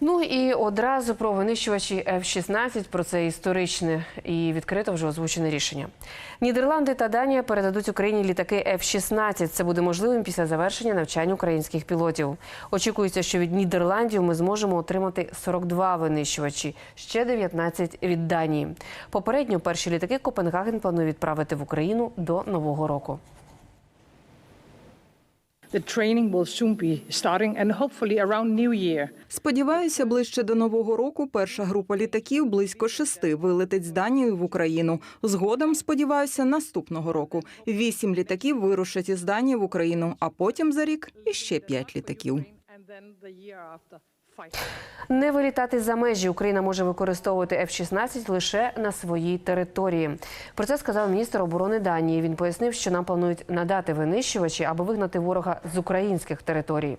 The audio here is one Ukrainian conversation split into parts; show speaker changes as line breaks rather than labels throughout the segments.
Ну і одразу про винищувачі F-16, про це історичне і відкрито вже озвучене рішення. Нідерланди та Данія передадуть Україні літаки F-16. Це буде можливим після завершення навчань українських пілотів. Очікується, що від Нідерландів ми зможемо отримати 42 винищувачі, ще 19 від Данії. Попередньо перші літаки Копенгаген планує відправити в Україну до нового року.
The training will soon be starting and hopefully around New Year.
Сподіваюся, ближче до нового року перша група літаків близько шести вилетить з Данії в Україну. Згодом сподіваюся, наступного року вісім літаків вирушать із Данії в Україну, а потім за рік іще п'ять літаків.
Не вилітати за межі Україна може використовувати F-16 лише на своїй території. Про це сказав міністр оборони Данії. Він пояснив, що нам планують надати винищувачі, аби вигнати ворога з українських територій.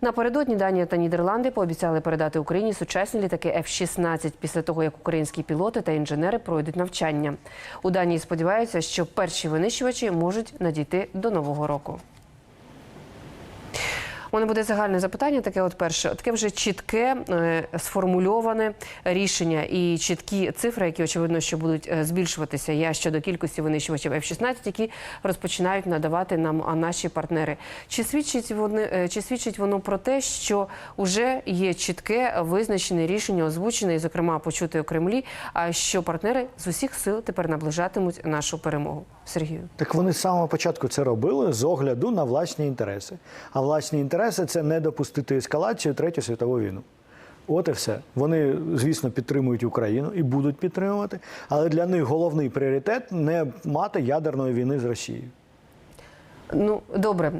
Напередодні Данія та Нідерланди пообіцяли передати Україні сучасні літаки F-16 після того, як українські пілоти та інженери пройдуть навчання. У Данії сподіваються, що перші винищувачі можуть надійти до нового року. У мене буде загальне запитання. Таке, от перше, таке вже чітке, е, сформульоване рішення і чіткі цифри, які очевидно, що будуть е, збільшуватися. Я щодо кількості винищувачів F-16, які розпочинають надавати нам наші партнери. Чи свідчить вони е, чи свідчить воно про те, що вже є чітке визначене рішення, озвучене і, зокрема, почуте у Кремлі, а що партнери з усіх сил тепер наближатимуть нашу перемогу? Сергію.
Так вони з самого початку це робили з огляду на власні інтереси. А власні інтереси це не допустити ескалацію Третю світову війну. От і все. Вони, звісно, підтримують Україну і будуть підтримувати, але для них головний пріоритет не мати ядерної війни з Росією.
Ну добре,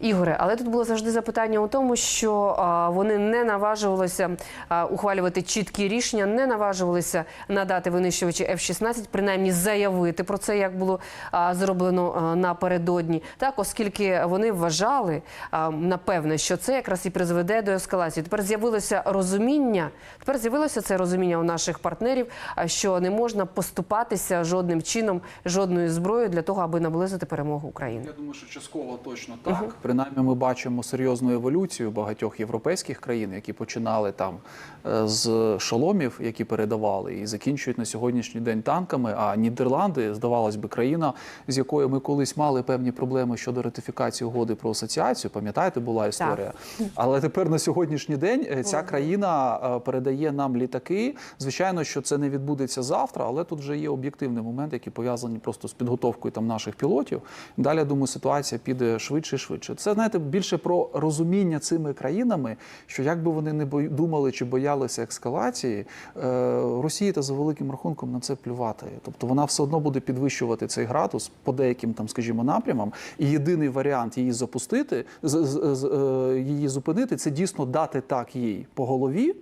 Ігоре, але тут було завжди запитання у тому, що а, вони не наважувалися а, ухвалювати чіткі рішення, не наважувалися надати винищувачі F-16, принаймні заявити про це, як було а, зроблено а, напередодні, так оскільки вони вважали а, напевне, що це якраз і призведе до ескалації. Тепер з'явилося розуміння. Тепер з'явилося це розуміння у наших партнерів, а, що не можна поступатися жодним чином, жодною зброєю для того, аби наблизити перемогу України.
Я думаю, що частково точно так. Принаймні, ми бачимо серйозну еволюцію багатьох європейських країн, які починали там е, з шоломів, які передавали, і закінчують на сьогоднішній день танками. А Нідерланди, здавалось би, країна, з якою ми колись мали певні проблеми щодо ратифікації угоди про асоціацію. Пам'ятаєте, була історія. Але тепер на сьогоднішній день е, ця країна е, передає нам літаки. Звичайно, що це не відбудеться завтра, але тут вже є об'єктивний момент, який пов'язані просто з підготовкою там наших пілотів. Далі я думаю, ситуація піде швидше і швидше. Це знаєте більше про розуміння цими країнами, що як би вони не думали чи боялися ескалації, е, Росії та за великим рахунком на це плювати. Тобто вона все одно буде підвищувати цей градус по деяким там, скажімо, напрямам. І єдиний варіант її запустити, е, її зупинити, це дійсно дати так їй по голові.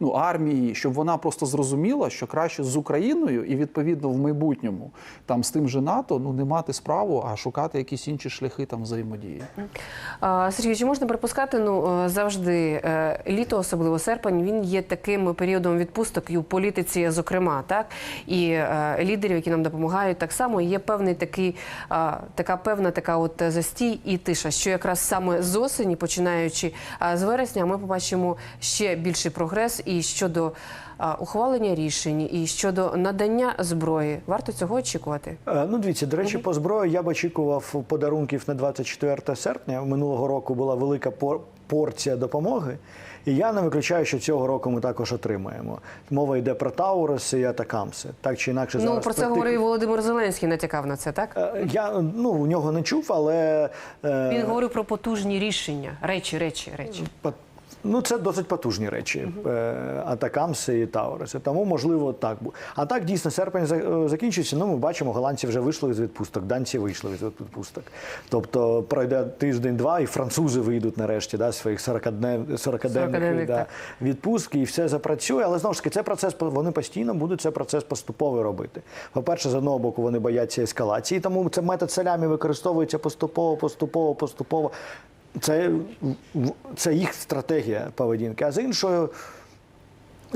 Ну, армії, щоб вона просто зрозуміла, що краще з Україною і відповідно в майбутньому там з тим же НАТО ну не мати справу, а шукати якісь інші шляхи там взаємодії.
Сергій, чи можна припускати, ну е, завжди е, літо, особливо серпень, він є таким періодом відпусток і у політиці, зокрема, так і е, лідерів, які нам допомагають, так само є певний такий, така певна така от застій і тиша, що якраз саме з осені, починаючи з вересня, ми побачимо ще більший прогрес і щодо ухвалення рішень, і щодо надання зброї. Варто цього очікувати.
Е, Ну, дивіться, до речі, по зброї я б очікував подарунків на 24 серпня. Минулого року була велика пор- порція допомоги. І я не виключаю, що цього року ми також отримаємо. Мова йде про Тауруси і Атакамси. Так чи інакше,
Ну про це
практик-
говорив Володимир Зеленський, натякав на це, так?
Е, Я ну у нього не чув, але е,
Він говорив про потужні рішення, речі, речі, речі.
Ну, це досить потужні речі. Е, Атакамси і Тауруси. Тому, можливо, так. А так, дійсно, серпень е, закінчується. Ну, ми бачимо, голландці вже вийшли з відпусток, данці вийшли з відпусток. Тобто пройде тиждень-два, і французи вийдуть нарешті да, своїх 40-днев, 40-денних
40-денних,
да, відпустки, і все запрацює. Але знову ж таки, це процес вони постійно будуть цей процес поступово робити. По-перше, з одного боку, вони бояться ескалації, тому це метод селямі використовується поступово, поступово, поступово. Це, це їх стратегія поведінки. А з іншою,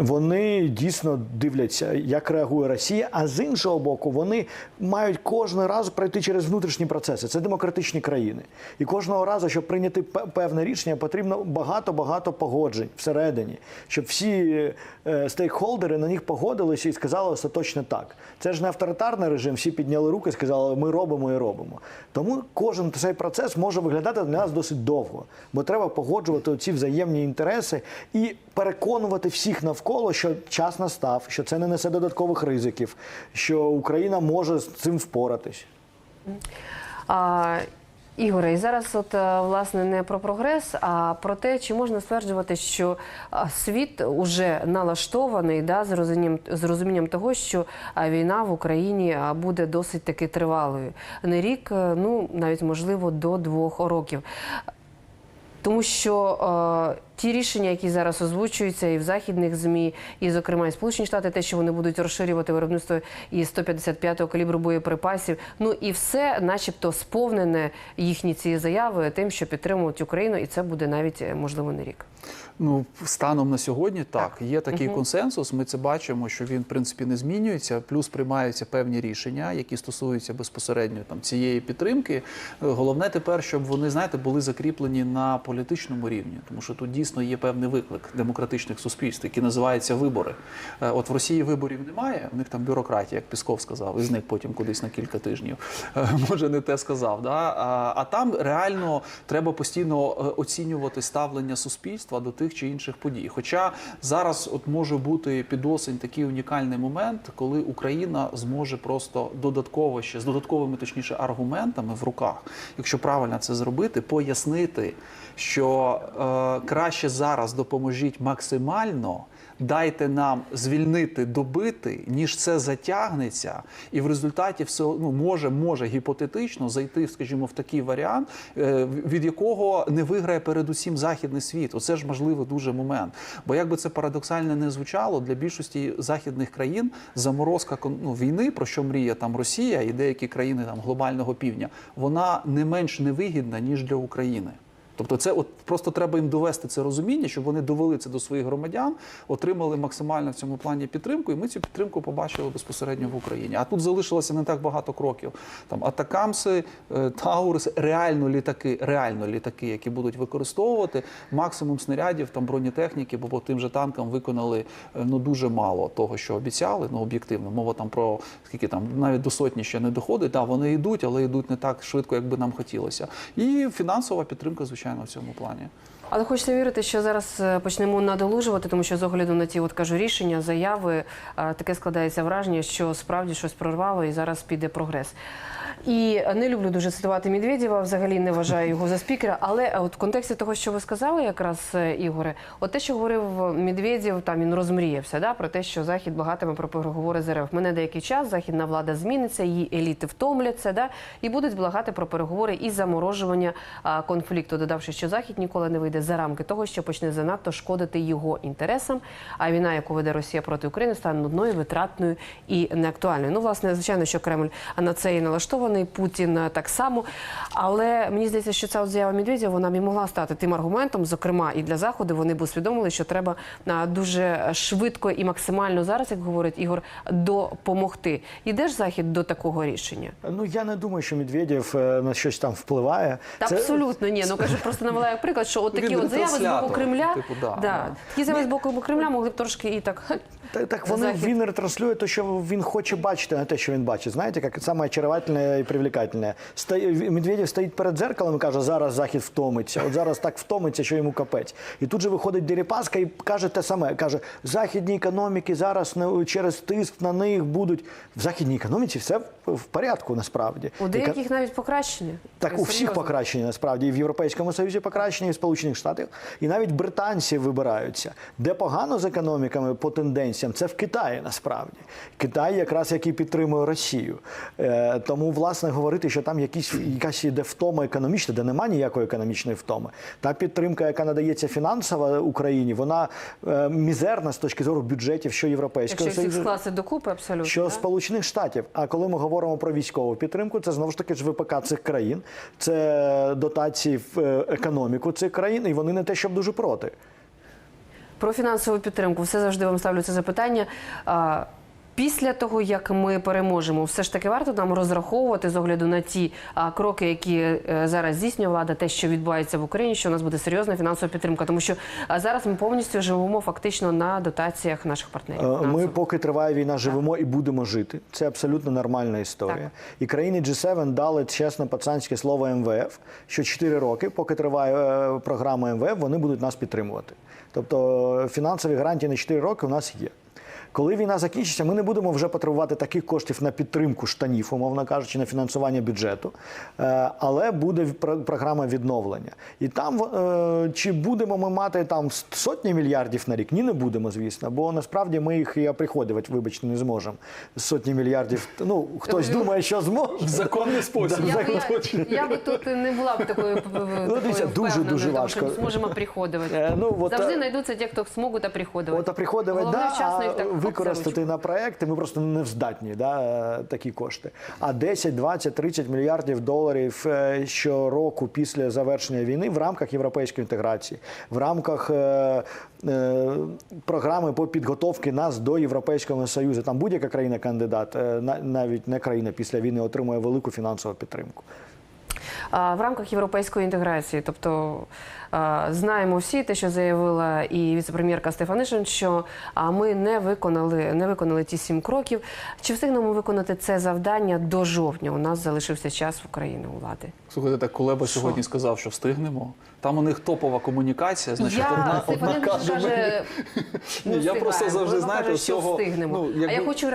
Вони дійсно дивляться, як реагує Росія. А з іншого боку, вони мають кожного разу пройти через внутрішні процеси. Це демократичні країни. І кожного разу, щоб прийняти певне рішення, потрібно багато-багато погоджень всередині, щоб всі е, стейкхолдери на них погодилися і сказали остаточно так. Це ж не авторитарний режим, всі підняли руки сказали, ми робимо і робимо. Тому кожен цей процес може виглядати для нас досить довго, бо треба погоджувати ці взаємні інтереси і переконувати всіх навколо, що час настав, що це не несе додаткових ризиків, що Україна може з цим впоратись.
А, Ігоре, і зараз, от е, власне, не про прогрес, а про те, чи можна стверджувати, що світ уже налаштований да, з розумінням, з розумінням того, що війна в Україні буде досить таки тривалою. Не рік, е, ну навіть можливо до двох років. Тому що е, ті рішення, які зараз озвучуються і в західних змі, і зокрема і Сполучені Штати, те, що вони будуть розширювати виробництво і 155-го калібру боєприпасів, ну і все, начебто, сповнене їхні ці заяви тим, що підтримують Україну, і це буде навіть е, можливо не рік.
Ну, станом на сьогодні так, є такий консенсус. Ми це бачимо, що він в принципі не змінюється. Плюс приймаються певні рішення, які стосуються безпосередньо там цієї підтримки. Е, Головне тепер, щоб вони знаєте були закріплені на політичному рівні, тому що тут дійсно є певний виклик демократичних суспільств, які називаються вибори. Е, От в Росії виборів немає. В них там бюрократія, як Пісков сказав, і зник потім кудись на кілька тижнів. Е, Може, не те сказав. Да? А, а там реально треба постійно е, оцінювати ставлення суспільства до тих чи інших подій. Хоча зараз от може бути під осень такий унікальний момент, коли Україна зможе просто додатково ще з додатковими, точніше, аргументами в руках, якщо правильно це зробити, пояснити, що е, краще зараз допоможіть максимально. Дайте нам звільнити, добити, ніж це затягнеться, і в результаті все ну може, може гіпотетично зайти, скажімо, в такий варіант, е, від якого не виграє передусім західний світ. Оце ж можливо дуже момент. Бо як би це парадоксально не звучало, для більшості західних країн заморозка ну, війни, про що мріє там Росія і деякі країни там глобального півдня, вона не менш невигідна ніж для України. Тобто, це от просто треба їм довести це розуміння, щоб вони довели це до своїх громадян, отримали максимально в цьому плані підтримку, і ми цю підтримку побачили безпосередньо в Україні. А тут залишилося не так багато кроків. Там атакамси, е, таурси, реально літаки, реально літаки, які будуть використовувати максимум снарядів, там бронетехніки, бо по тим же танкам виконали е, ну дуже мало того, що обіцяли. Ну об'єктивно, мова там про скільки там навіть до сотні ще не доходить. Так, вони йдуть, але йдуть не так швидко, як би нам хотілося. І фінансова підтримка, звичайно, в цьому плані.
Але хочеться вірити, що зараз е, почнемо надолужувати, тому що з огляду на ті, от кажу, рішення, заяви, е, таке складається враження, що справді щось прорвало і зараз піде прогрес. І не люблю дуже цитувати Медведєва, взагалі не вважаю його за спікера. Але е, от в контексті того, що ви сказали, якраз Ігоре, от те, що говорив Медведєв, там він розмріявся, да, про те, що Захід благатиме про переговори з РФ. Мене деякий час західна влада зміниться, її еліти втомляться, да, і будуть благати про переговори і заморожування конфлікту, додавши, що Захід ніколи не вийде за рамки того, що почне занадто шкодити його інтересам. А війна, яку веде Росія проти України, стане нудною, витратною і неактуальною. Ну, власне, звичайно, що Кремль на це і налаштований, Путін е, так само. Але мені здається, що ця заява Медведєва, вона б і могла стати тим аргументом, зокрема і для заходу. Вони б усвідомили, що треба дуже швидко і максимально зараз, як говорить Ігор, допомогти. Іде ж захід до такого рішення?
Ну я не думаю, що Медведєв е, на щось там впливає.
Та
Це-
абсолютно ні. Ну кажу, просто навела як приклад, що от такі
Він
от заяви з боку Кремля,
типу, да,
да,
да.
такі заяви з боку Кремля могли б трошки і так.
Так, так вони
Захід.
він ретранслює те, що він хоче бачити, а не те, що він бачить. Знаєте, як саме очаровательне і привлекательне. Стої- Медведєв стоїть перед дзеркалом і каже, зараз захід втомиться. От зараз так втомиться, що йому капець. І тут же виходить Дерипаска і каже те саме. Каже, західні економіки зараз не- через тиск на них будуть. В західній економіці все в- в порядку насправді.
У деяких навіть покращення.
так, у всіх покращення насправді і в Європейському Союзі покращення, і в Сполучених Штатах, і навіть британці вибираються. Де погано з економіками по тенденціям, це в Китаї насправді. Китай якраз який підтримує Росію. Е, тому, власне, говорити, що там якісь якась іде втома економічна, де немає ніякої економічної втоми. Та підтримка, яка надається фінансова Україні, вона е, мізерна з точки зору бюджетів, що Європейського
Якщо всіх скласти докупи, абсолютно.
Що
да?
Сполучених Штатів. А коли ми говоримо про військову підтримку, це знову ж таки ж ВПК цих країн, це дотації в е, економіку цих країн, і вони не те, щоб дуже проти.
про фінансову підтримку. Все завжди вам ставлю це запитання. Після того, як ми переможемо, все ж таки варто нам розраховувати з огляду на ті а, кроки, які е, зараз здійснює влада, те, що відбувається в Україні, що у нас буде серйозна фінансова підтримка, тому що а, зараз ми повністю живемо фактично на дотаціях наших партнерів.
Е, Ми, поки триває війна, живемо і будемо жити. Це абсолютно нормальна історія.
Так.
І країни G7 дали чесно пацанське слово МВФ, що 4 роки, поки триває е, програма МВФ, вони будуть нас підтримувати. Тобто фінансові гарантії на 4 роки у нас є. Коли війна закінчиться, ми не будемо вже потребувати таких коштів на підтримку штанів, умовно кажучи, на фінансування бюджету, Е, але буде про- програма відновлення. І там е, чи будемо ми мати там сотні мільярдів на рік? Ні, не будемо, звісно, бо насправді ми їх і оприходувати, вибачте, не зможемо. Сотні мільярдів. Ну хтось думає, що зможе.
В законний спосіб.
Я, би тут не була б такою, такою
дуже, дуже важко.
зможемо приходувати.
Е, ну,
Завжди знайдуться ті, хто зможуть оприходувати.
От оприходувати,
Головне
да,
вчасно їх так
використати на проекти ми просто не вздатні да, такі кошти. А 10, 20, 30 мільярдів доларів е, щороку після завершення війни в рамках європейської інтеграції, в рамках е, е, програми по підготовці нас до Європейського Союзу. Там будь-яка країна-кандидат, е, навіть не країна після війни, отримує велику фінансову підтримку.
В рамках європейської інтеграції. Тобто знаємо всі те, що заявила і віцепрем'єрка Стефанишин, що а, ми не виконали, не виконали ті сім кроків. Чи встигнемо виконати це завдання до жовтня? У нас залишився час в Україні у влади.
Слухайте, так Кулеба сьогодні сказав, що встигнемо. Там у них топова комунікація. Значить,
я
одна, одна каже,
каже, не
я просто завжди, знаєте, всього,
встигнемо.
ну,
А я хочу.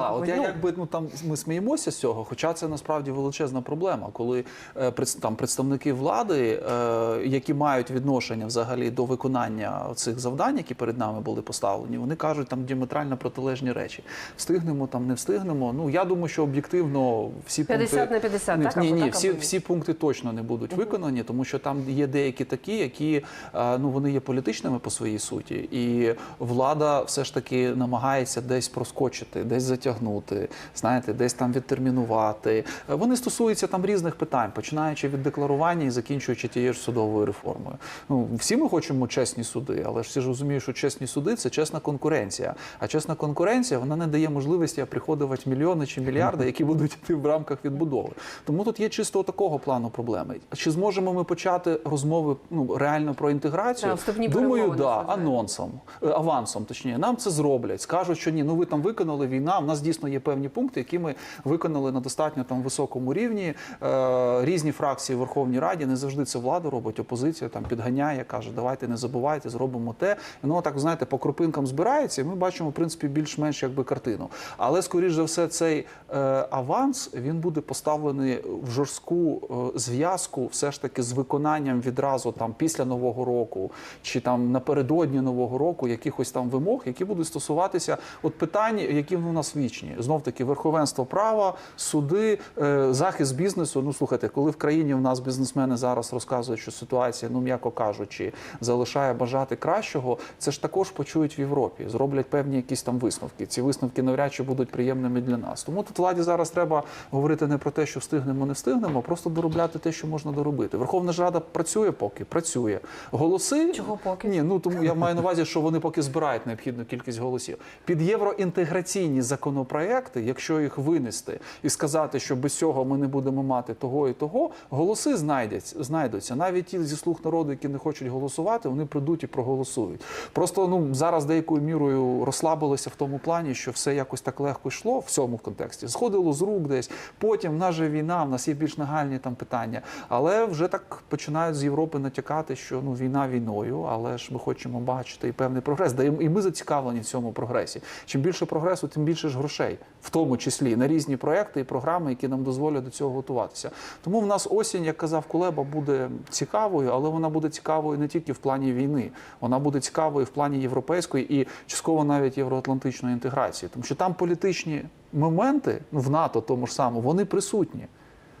Так, от я
Ну,
якби ну там ми сміємося з цього, хоча це насправді величезна проблема, коли е, там представники влади, е, які мають відношення взагалі до виконання цих завдань, які перед нами були поставлені, вони кажуть там діаметрально протилежні речі. Встигнемо там, не встигнемо. Ну я думаю, що об'єктивно всі
50
пункти
на 50,
ні,
так?
ні, ні,
так,
всі, всі пункти точно не будуть виконані, тому що там є деякі такі, які е, ну вони є політичними по своїй суті, і влада все ж таки намагається десь проскочити, десь затягнути, знаєте, десь там відтермінувати. Е, Вони стосуються там різних питань, починаючи від декларування і закінчуючи тією ж судовою реформою. Ну всі ми хочемо чесні суди, але ж всі ж розуміють, що чесні суди це чесна конкуренція. А чесна конкуренція вона не дає можливості приходувати мільйони чи мільярди, які будуть йти в рамках відбудови. Тому тут є чисто такого плану проблеми. Чи зможемо ми почати розмови ну реально про інтеграцію?
Вступні
Думаю, да, анонсом, е, авансом, точніше, нам це зроблять. Скажуть, що ні, ну ви там виконали війна. У нас дійсно є певні пункти, які ми виконали на достатньо там високому рівні. Е, різні фракції в Верховній Раді не завжди це влада робить. Опозиція там підганяє, каже, давайте не забувайте, зробимо те. Воно так знаєте, по крупинкам збирається, і ми бачимо в принципі більш-менш якби картину. Але скоріш за все, цей е, аванс він буде поставлений в жорстку е, зв'язку, все ж таки з виконанням відразу там після нового року чи там напередодні нового року якихось там вимог, які будуть стосуватися от питань, які у нас вічні. Знов таки верховенство права, суди, е, захист бізнесу. Ну слухайте, коли в країні в нас бізнесмени зараз розказують, що ситуація, ну м'яко кажучи, залишає бажати кращого, це ж також почують в Європі, зроблять певні якісь там висновки. Ці висновки навряд чи будуть приємними для нас. Тому тут владі зараз треба говорити не про те, що встигнемо, не встигнемо, а просто доробляти те, що можна доробити. Верховна Рада працює поки працює. Голоси
Чого поки?
ні, ну тому я маю на увазі, що вони поки збирають необхідну кількість голосів. Під євроінтеграційні законопроекти, якщо їх винести і сказати, що без цього ми не будемо мати того і того, голоси знайдеться, знайдуться. Навіть ті зі слуг народу, які не хочуть голосувати, вони прийдуть і проголосують. Просто ну зараз деякою мірою розслабилися в тому плані, що все якось так легко йшло в цьому контексті. Сходило з рук десь. Потім в нас же війна, в нас є більш нагальні там питання. Але вже так починають з Європи натякати, що ну війна війною, але ж ми хочемо бачити і певний прогрес. Да і ми зацікавлені в цьому прогресі. Чим більше прогресу, тим більше ж грошей, в тому числі на різні проекти і програми, які нам дозволять до цього готуватися. Тому в нас осінь, як казав Кулеба, буде цікавою, але вона буде цікавою не тільки в плані війни, вона буде цікавою в плані європейської і частково навіть євроатлантичної інтеграції, тому що там політичні моменти в НАТО, тому ж самому, вони присутні.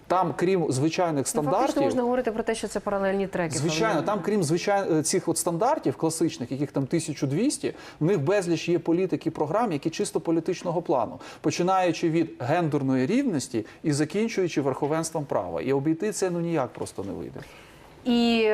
Там, крім звичайних
Ну,
стандартів,
фактично можна говорити про те, що це паралельні треки.
Звичайно, там, крім звичайних цих от стандартів класичних, яких там 1200, в них безліч є політики програм, які чисто політичного плану, починаючи від гендерної рівності і закінчуючи верховенством права. І обійти це ну ніяк просто не вийде.
І